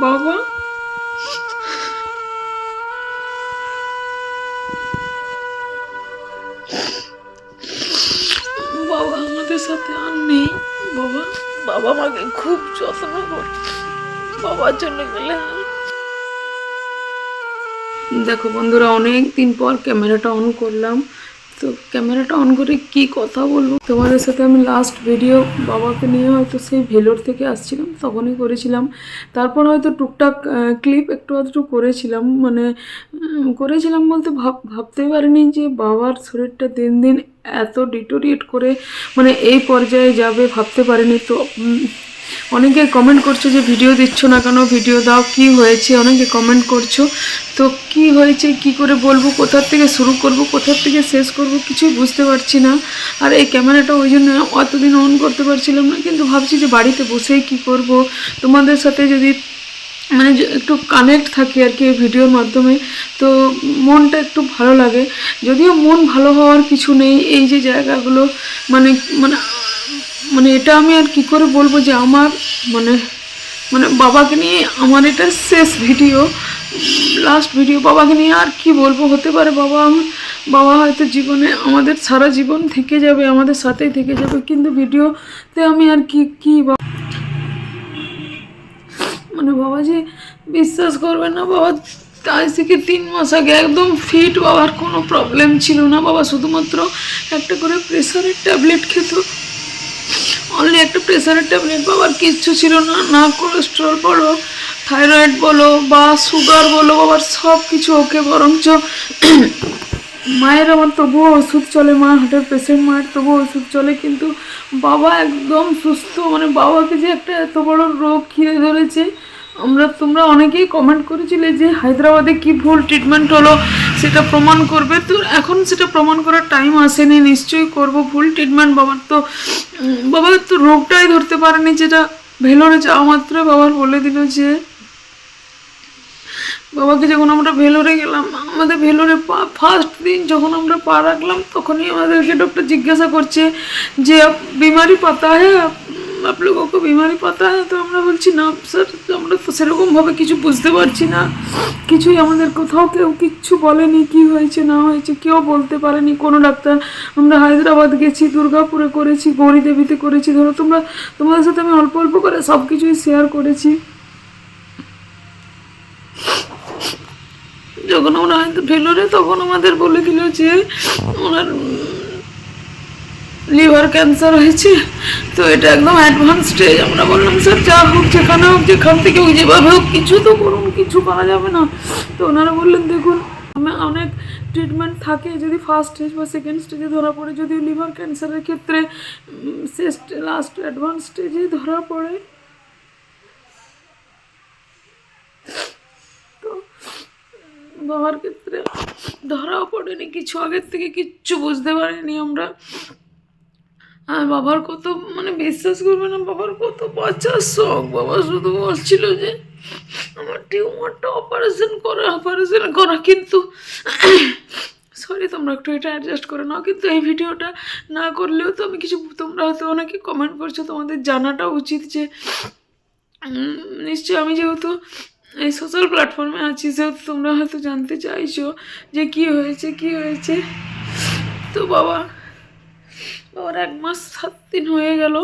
বাবা। বাবা আমাদের সাথে আর নেই। বাবা বাবা আমাকে খুব যত্ন করে। বাবার জন্য গেলে দেখো বন্ধুরা অনেক দিন পর ক্যামেরাটা অন করলাম। তো ক্যামেরাটা অন করে কি কথা বলব? তোমাদের সাথে আমি লাস্ট ভিডিও বাবাকে নিয়ে হয়তো সেই ভেলোর থেকে আসছিলাম, তখনই করেছিলাম। তারপর হয়তো টুকটাক ক্লিপ একটু আধটু করেছিলাম মানে করেছিলাম বলতে ভাব ভাবতেই পারিনি যে বাবার শরীরটা দিন দিন এত ডিটোরিয়েট করে মানে এই পর্যায়ে যাবে ভাবতে পারিনি। তো অনেকে কমেন্ট করছ যে ভিডিও দিচ্ছ না কেন? ভিডিও দাও, কি হয়েছে? অনেকে কমেন্ট করছ। তো কি হয়েছে, কি করে বলব? কোথার থেকে শুরু করব? কোথার থেকে শেষ করব? কিছুই বুঝতে পারছি না। আর এই ক্যামেরাটা ওই জন্য অতদিন অন করতে পারছিলাম না। কিন্তু ভাবছি যে বাড়িতে বসেই কি করব? তোমাদের সাথে যদি মানে একটু কানেক্ট থাকি আর কি এই ভিডিওর মাধ্যমে, তো মনটা একটু ভালো লাগে। যদিও মন ভালো হওয়ার কিছু নেই। এই যে জায়গাগুলো মানে মানে মানে এটা আমি আর কি করে বলব যে আমার মানে মানে বাবাকে নিয়ে আমার এটা শেষ ভিডিও লাস্ট ভিডিও। বাবাকে নিয়ে আর কি বলব, হতে পারে বাবা আমার, বাবা হয়তো জীবনে আমাদের সারা জীবন থেকে যাবে, আমাদের সাথেই থেকে যাবে, কিন্তু ভিডিওতে আমি আর কি কি মানে বাবা যে বিশ্বাস করবে না, বাবা আজ থেকে তিন মাস আগে একদম ফিট বাবার কোনো প্রবলেম ছিল না। বাবা শুধুমাত্র একটা করে প্রেশারের ট্যাবলেট খেত। অনলি একটা প্রেশারের ট্যাবলেট বাবার কিচ্ছু ছিল না। না কোলেস্ট্রল বলো থাইরয়েড বলো, বা সুগার বলো বাবার সব কিছু ওকে বরঞ্চ মায়ের আমার তবুও ওষুধ চলে মা হার্টের পেশেন্ট মায়ের তবুও ওষুধ চলে, কিন্তু বাবা একদম সুস্থ। মানে বাবাকে যে একটা এত বড় রোগ ঘিরে ধরেছে আমরা তোমরা অনেকেই কমেন্ট করেছিলে যে হায়দ্রাবাদে কি ভুল ট্রিটমেন্ট হলো সেটা প্রমাণ করবে। তো এখন সেটা প্রমাণ করার টাইম আসেনি নিশ্চয়ই করব ভুল ট্রিটমেন্ট বাবার তো উম, বাবা তো রোগটাই ধরতে পারেনি যেটা ভেলোরে যাওয়া মাত্র বাবার বলে দিল যে বাবাকে যখন আমরা ভেলোরে গেলাম আমাদের ভেলোরে পা ফার্স্ট দিন যখন আমরা পা রাখলাম তখনই আমাদেরকে ডক্টর জিজ্ঞাসা করছে যে বিমারি পাতা হ্যাঁ? আপ को বিমারি হ্যাঁ তো আমরা বলছি, না স্যার, আমরা সেরকমভাবে কিছু বুঝতে পারছি না। কিছুই আমাদের কোথাও কেউ কিচ্ছু বলেনি, কি হয়েছে, না হয়েছে, কেউ বলতে পারেনি। কোনো ডাক্তার, আমরা হায়দ্রাবাদ গেছি, দুর্গাপুরে করেছি গৌরীদেবীতে করেছি। ধরো, তোমরা, তোমাদের সাথে আমি অল্প অল্প করে সব কিছুই শেয়ার করেছি। যখন হয়তো ভেলোরে তখন আমাদের বলে দিল যে, ওনার লিভার ক্যান্সার হয়েছে। তো এটা একদম অ্যাডভান্স স্টেজ আমরা বললাম, স্যার, যা হোক, যেখানে হোক, যেখান থেকে হোক, যেভাবে হোক, কিছু তো করুন, কিছু করা যাবে না। তো ওনারা বললেন, দেখুন অনেক ট্রিটমেন্ট থাকে, যদি ফার্স্ট স্টেজ বা সেকেন্ড স্টেজে ধরা পড়ে যদি লিভার ক্যান্সারের ক্ষেত্রে শেষ লাস্ট অ্যাডভান্স স্টেজে ধরা পড়ে। বাবার ক্ষেত্রে ধরাও পড়েনি, কিছু আগের থেকে কিচ্ছু বুঝতে পারিনি আমরা। আর বাবার কত মানে বিশ্বাস করবে না, বাবার কত বাচ্চার শখ। বাবা শুধু বলছিল যে, আমার টিউমারটা অপারেশন করা অপারেশন করা, কিন্তু সরি তোমরা একটু এটা অ্যাডজাস্ট করে নাও, কিন্তু এই ভিডিওটা না করলেও তো আমি কিছু, তোমরা হয়তো অনেকে কমেন্ট করছ, তোমাদের জানাটা উচিত যে নিশ্চয়ই আমি যেহেতু এই সোশ্যাল প্ল্যাটফর্মে আছি সেহেতু তোমরা হয়তো জানতে চাইছো যে কি হয়েছে কি হয়েছে। তো বাবা বাবার এক মাস সাত দিন হয়ে গেল।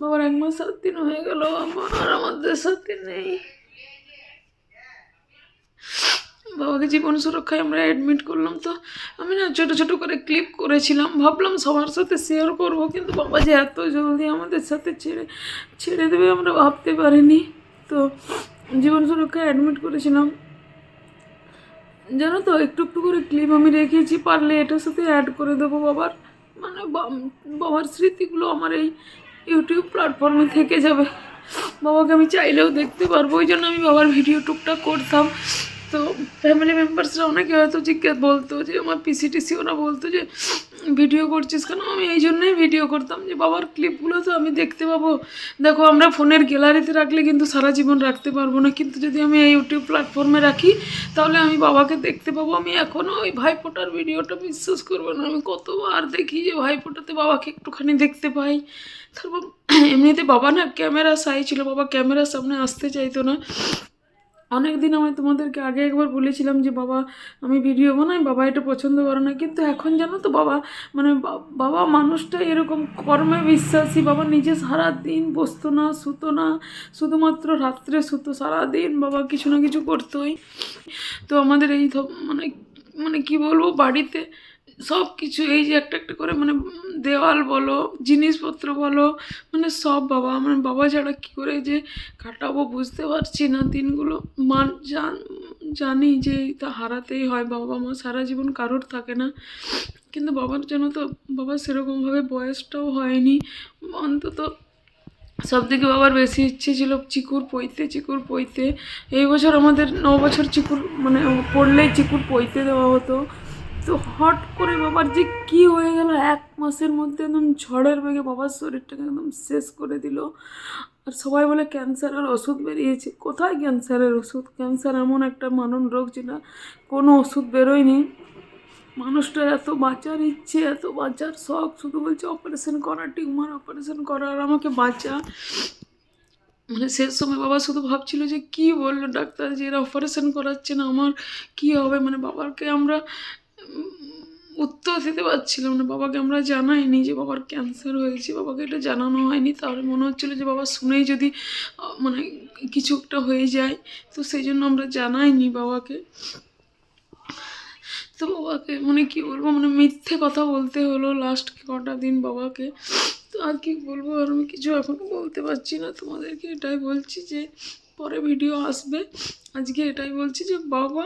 বাবার এক মাস সাত দিন হয়ে গেল, আমার আমাদের সাথে নেই। বাবাকে জীবন সুরক্ষায় আমরা অ্যাডমিট করলাম তো, আমি না ছোটো ছোটো করে ক্লিপ করেছিলাম, ভাবলাম সবার সাথে শেয়ার করব, কিন্তু বাবা যে এত জলদি আমাদের সাথে ছেড়ে ছেড়ে দেবে আমরা ভাবতে পারিনি। তো জীবন সুরক্ষায় অ্যাডমিট করেছিলাম। জানো তো, একটু একটু করে ক্লিপ আমি রেখেছি, পারলে এটার সাথে অ্যাড করে দেবো বাবার। মানে বাবার স্মৃতিগুলো আমার এই ইউটিউব প্ল্যাটফর্মে থেকে যাবে। বাবাকে আমি চাইলেও দেখতে পারব, ওই জন্য আমি বাবার ভিডিও টুকটাক করতাম। তো ফ্যামিলি মেম্বার্সরা অনেকে হয়তো জিজ্ঞেস বলতো যে, আমার পিসিটিসি ওরা বলতো যে ভিডিও করছিস কেন? আমি এই জন্যই ভিডিও করতাম যে, বাবার ক্লিপগুলো তো আমি দেখতে পাবো। দেখো, আমরা ফোনের গ্যালারিতে রাখলে কিন্তু সারা জীবন রাখতে পারব না। কিন্তু যদি আমি এই ইউটিউব প্ল্যাটফর্মে রাখি, তাহলে আমি বাবাকে দেখতে পাবো। আমি এখনও ওই ভাইফোঁটার ভিডিওটা বিশ্বাস করব না। আমি কতবার দেখি যে, ভাইফোঁটাতে বাবাকে একটুখানি দেখতে পাই। তারপর এমনিতে বাবা না, ক্যামেরা সাই ছিল। বাবা ক্যামেরার সামনে আসতে চাইতো না। অনেক দিন আমি তোমাদেরকে আগে একবার বলেছিলাম যে, বাবা, আমি ভিডিও বানাই, বাবা এটা পছন্দ করে না। কিন্তু এখন জানো তো, বাবা মানে বাবা মানুষটা এরকম কর্মে বিশ্বাসী। বাবা নিজে সারা দিন বসতো না, শুতো না, শুধুমাত্র রাত্রে শুতো, সারাদিন বাবা কিছু না কিছু করতোই। তো আমাদের এই মানে মানে কি বলব, বাড়িতে সব কিছু এই যে একটা একটা করে মানে দেওয়াল বলো, জিনিসপত্র বলো মানে সব বাবা মানে বাবা ছাড়া কী করে যে কাটাবো বুঝতে পারছি না। দিনগুলো মান, জান, জানি যে তা হারাতেই হয়, বাবা মা সারা জীবন কারোর থাকে না। কিন্তু বাবার জন্য তো বাবা সেরকমভাবে বয়সটাও হয়নি। অন্তত সব থেকে বাবার বেশি ইচ্ছে ছিল চিকুর পইতে চিকুর পইতে। এই বছর আমাদের ন বছর চিকুর মানে পড়লেই চিকুর পইতে দেওয়া হতো। তো হট করে বাবার যে কি হয়ে গেল, এক মাসের মধ্যে একদম ঝড়ের বেগে বাবার শরীরটাকে একদম শেষ করে দিল। আর সবাই বলে ক্যান্সারের ওষুধ বেরিয়েছে। কোথায় ক্যান্সারের ওষুধ? ক্যান্সার এমন একটা মানব রোগ যেটা কোনো ওষুধ বেরোয়নি। মানুষটার এত বাঁচার ইচ্ছে, এত বাঁচার শখ, শুধু বলছে অপারেশন করা টিউমার অপারেশন করা, আর আমাকে বাঁচা। মানে শেষ সময় বাবা শুধু ভাবছিল যে, কি বলল ডাক্তার? যে এরা অপারেশন করাচ্ছে না, আমার কি হবে? মানে বাবাকে আমরা উত্তর দিতে পারছিলাম না। বাবাকে আমরা জানাইনি যে বাবার ক্যান্সার হয়েছে। বাবাকে এটা জানানো হয়নি। তাহলে মনে হচ্ছিল যে বাবা শুনেই যদি মানে কিছু একটা হয়ে যায়, তো সেই জন্য আমরা জানাইনি বাবাকে। তো বাবাকে মানে কি বলব মানে মিথ্যে কথা বলতে হলো লাস্ট কটা দিন বাবাকে। তো আর কি বলব, আর আমি কিছু এখনও বলতে পারছি না। তোমাদেরকে এটাই বলছি যে, পরে ভিডিও আসবে। আজকে এটাই বলছি যে বাবা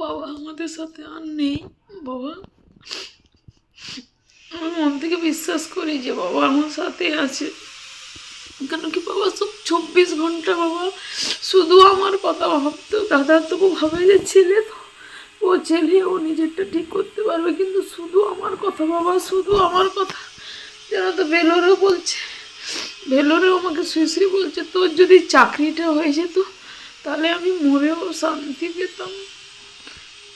বাবা, আমাদের সাথে আর নেই, বাবা। আমি মন থেকে বিশ্বাস করি যে বাবা আমার সাথে আছে। কেন কি বাবা, সব চব্বিশ ঘণ্টা বাবা, শুধু আমার কথা ভাবতো। দাদা তবু ভাবে যে ছেলে তো। ও ছেলে, ও নিজেরটা ঠিক করতে পারবে, কিন্তু শুধু আমার কথা বাবা, শুধু আমার কথা। যেন তো ভেলোরেও বলছে, ভেলোরেও আমাকে শুয়ে শুয়ে বলছে, তোর যদি চাকরিটা হয়ে যেত তাহলে আমি মরেও শান্তি পেতাম।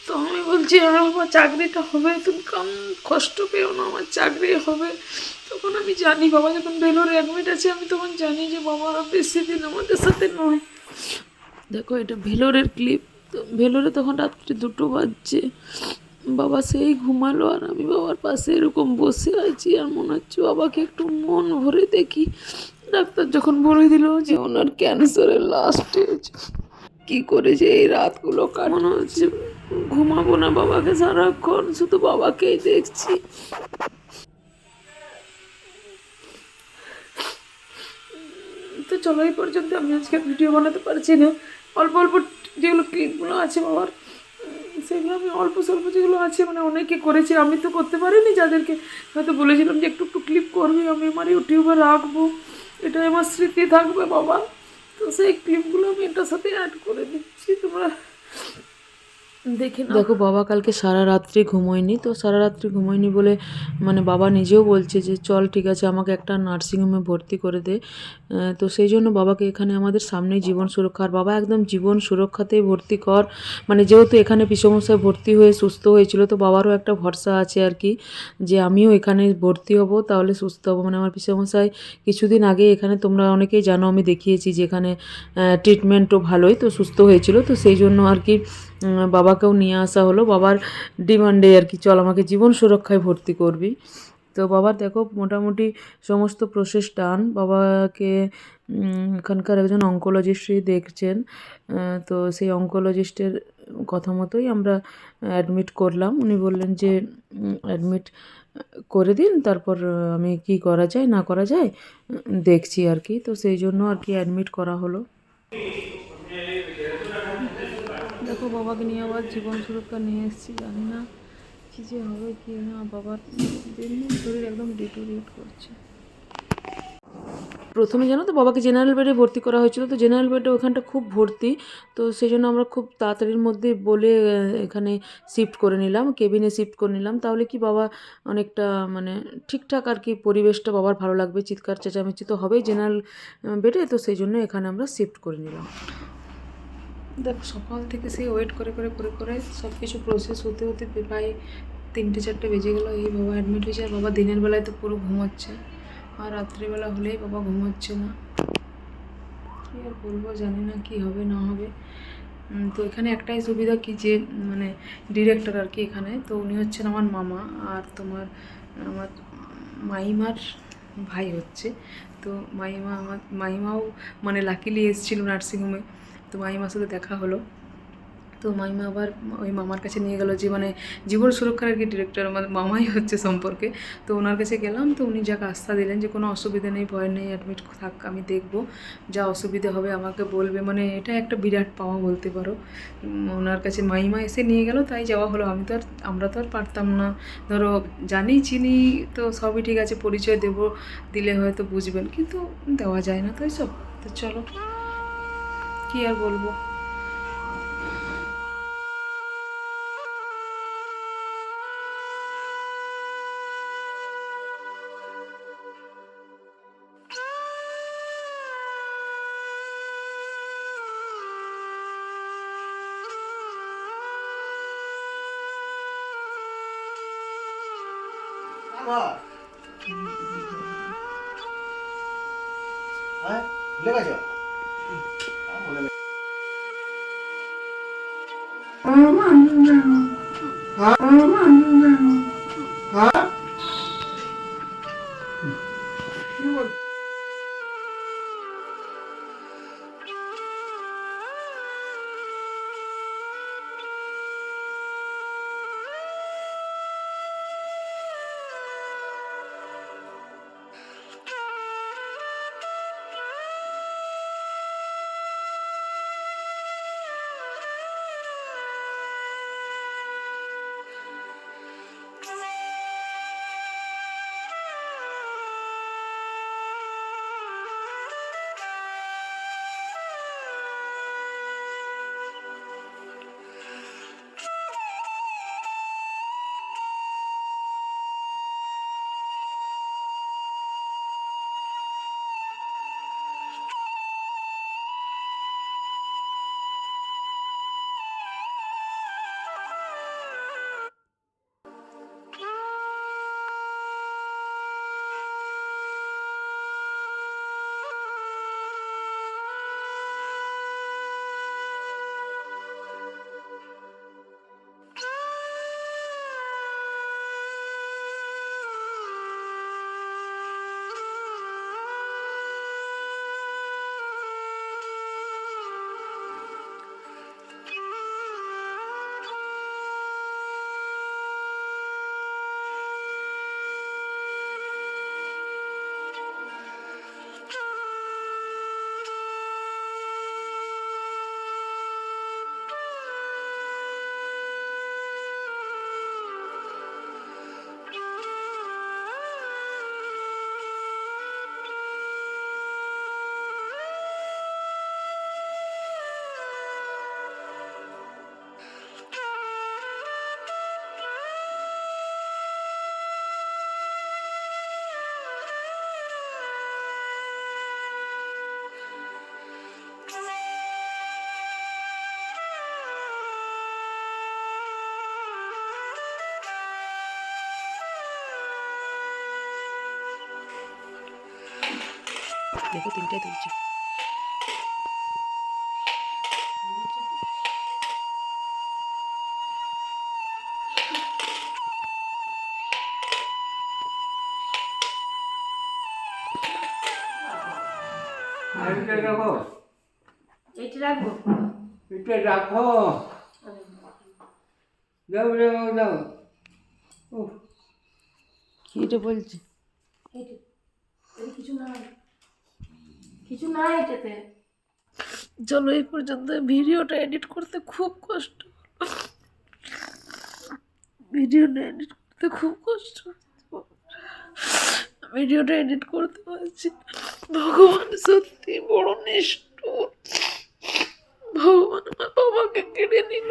তো আমি বলছি বাবা চাকরিটা হবে, তুমি কম কষ্ট পেও না, আমার চাকরি হবে। তখন আমি জানি, বাবা যখন ভেলোরে অ্যাডমিট আছে, আমি তখন জানি যে বাবা বেশি দিন আমাদের সাথে নয়। দেখো, এটা ভেলোরের ক্লিপ ভেলোরে তখন রাত্রি দুটো বাজছে। বাবা সেই ঘুমালো, আর আমি বাবার পাশে এরকম বসে আছি, আর মনে হচ্ছে বাবাকে একটু মন ভরে দেখি। ডাক্তার যখন বলে দিল যে ওনার ক্যান্সারের লাস্ট স্টেজ কি করে যে এই রাতগুলো কাট মনে হচ্ছে? ঘুমাবো না বাবাকে সারাক্ষণ, শুধু বাবাকেই দেখছি। তো চলো, এই পর্যন্ত আমি আজকে ভিডিও বানাতে পারছি না। অল্প অল্প যেগুলো ক্লিপগুলো আছে বাবার, সেগুলো আমি অল্প স্বল্প যেগুলো আছে মানে অনেকে করেছে, আমি তো করতে পারিনি যাদেরকে। হয়তো বলেছিলাম যে একটু একটু ক্লিপ করবি, আমি আমার ইউটিউবে রাখব। এটাই আমার স্মৃতি থাকবে বাবা। তো সেই ক্রিমগুলো আমি এটার সাথে অ্যাড করে দিচ্ছি তোমরা দেখে দেখো, বাবা কালকে সারা রাত্রি ঘুমোয়নি, তো সারা রাত্রি ঘুমোয়নি বলে মানে বাবা নিজেও বলছে যে, চল ঠিক আছে, আমাকে একটা নার্সিংহোমে ভর্তি করে দে। তো সেই জন্য বাবাকে এখানে আমাদের সামনেই জীবন সুরক্ষা। আর বাবা একদম জীবন সুরক্ষাতেই ভর্তি কর। মানে যেহেতু এখানে পিসমশায় ভর্তি হয়ে সুস্থ হয়েছিল, তো বাবারও একটা ভরসা আছে আর কি, যে আমিও এখানে ভর্তি হব, তাহলে সুস্থ হব। মানে আমার পিসমশাই কিছুদিন আগে এখানে, তোমরা অনেকেই জানো, আমি দেখিয়েছি যে এখানে ট্রিটমেন্টও ভালোই, তো সুস্থ হয়েছিল, তো সেই জন্য আর কি বাবাকেও নিয়ে আসা হলো। বাবার ডিমান্ডে আর কি, চল আমাকে জীবন সুরক্ষায় ভর্তি করবি। তো বাবার দেখো, মোটামুটি সমস্ত প্রসেস টান বাবাকে এখানকার একজন অঙ্কোলজিস্টই দেখছেন। তো সেই অঙ্কোলজিস্টের কথা মতোই আমরা অ্যাডমিট করলাম। উনি বললেন যে অ্যাডমিট করে দিন, তারপর আমি কি করা যায়, না করা যায় দেখছি আর কি। তো সেই জন্য আর কি অ্যাডমিট করা হলো। বাবাকে নিয়ে আবার জীবন সুরক্ষা নিয়ে এসেছি, জানি না কী যে হবে, কি না বাবার শরীর একদম ডিটোরিয়েট করছে। প্রথমে জানো তো বাবাকে জেনারেল বেডে ভর্তি করা হয়েছিল, তো জেনারেল বেডে ওখানটা খুব ভর্তি, তো সেই জন্য আমরা খুব তাড়াতাড়ির মধ্যে বলে এখানে শিফট করে নিলাম কেবিনে শিফট করে নিলাম, তাহলে কি বাবা অনেকটা মানে ঠিকঠাক আর কি পরিবেশটা বাবার ভালো লাগবে, চিৎকার চেঁচামেচি তো হবেই জেনারেল বেডে তো সেই জন্য এখানে আমরা শিফট করে নিলাম। দেখো, সকাল থেকে সেই ওয়েট করে করে করে করে সব কিছু প্রসেস হতে হতে প্রায় তিনটে, চারটে বেজে গেলো। এই বাবা অ্যাডমিট হয়েছে, আর বাবা দিনের বেলায় তো পুরো ঘুমাচ্ছে। আর রাত্রিবেলা হলেই বাবা ঘুমাচ্ছে না। কী আর বলব, জানি না কি হবে, না হবে। তো এখানে একটাই সুবিধা কি যে মানে ডিরেক্টর আর কি এখানে, তো উনি হচ্ছেন আমার মামা আর তোমার, আমার মাইমার ভাই হচ্ছে। তো মাইমা আমার, মাইমাও মানে লাকিলি এসেছিল নার্সিংহোমে তো মাইমার সাথে দেখা হলো। তো মাইমা আবার ওই মামার কাছে নিয়ে গেলো যে মানে জীবন সুরক্ষার আর কি ডিরেক্টর আমার মামাই হচ্ছে সম্পর্কে। তো ওনার কাছে গেলাম, তো উনি যাকে আস্থা দিলেন যে, কোনো অসুবিধা নেই, ভয় নেই অ্যাডমিট থাক, আমি দেখব, যা অসুবিধা হবে আমাকে বলবে। মানে এটা একটা বিরাট পাওয়া বলতে পারো। ওনার কাছে মাইমা এসে নিয়ে গেল, তাই যাওয়া হলো। আমি তো আর, আমরা তো আর পারতাম না। ধরো, জানি, চিনি, তো সবই ঠিক আছে, পরিচয় দেব, দিলে হয়তো বুঝবেন, কিন্তু দেওয়া যায় না তো সব। তো চলো। কি আর বলব? আমার হ্যাঁ? দেখো তিনটায় তুলছে এটা রাখো যাও যাও যাও উফ, কি বলছে কিছু নাই কিছু এটাতে। চলো, এই পর্যন্ত ভিডিওটা এডিট করতে খুব কষ্ট। ভিডিওটা এডিট করতে খুব কষ্ট। ভিডিওটা এডিট করতে পারছি। ভগবান সত্যি বড় নিষ্ঠুর। ভগবান আমার বাবাকে কেড়ে নিল।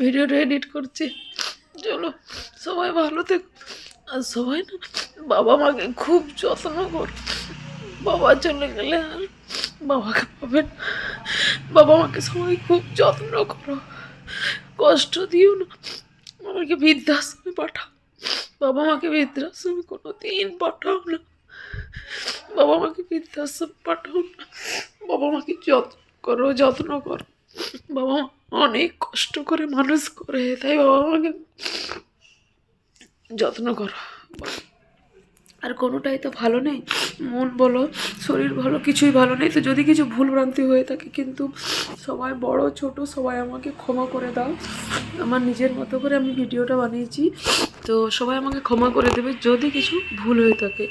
ভিডিওটা এডিট করছি। চলো, সবাই ভালো থেকো। আর সবাই না, বাবা মাকে খুব যত্ন কর। বাবা চলে গেলে আর বাবাকে পাবেন বাবা মাকে সবাই খুব যত্ন করো কষ্ট দিও না আমাকে বৃদ্ধাশ্রমে পাঠাও বাবা মাকে বৃদ্ধাশ্রমে কোনো দিন পাঠাও না বাবা মাকে বৃদ্ধাশ্রমে পাঠাও না বাবা মাকে যত্ন করো যত্ন করো বাবা মা অনেক কষ্ট করে মানুষ করে তাই বাবা মাকে যত্ন করো আর কোনোটাই তো ভালো নেই। মন বলো, শরীর ভালো কিছুই ভালো নেই। তো যদি কিছু ভুলভ্রান্তি হয়ে থাকে কিন্তু সবাই বড়, ছোট, সবাই আমাকে ক্ষমা করে দাও। আমার নিজের মতো করে আমি ভিডিওটা বানিয়েছি। তো সবাই আমাকে ক্ষমা করে দেবে যদি কিছু ভুল হয়ে থাকে।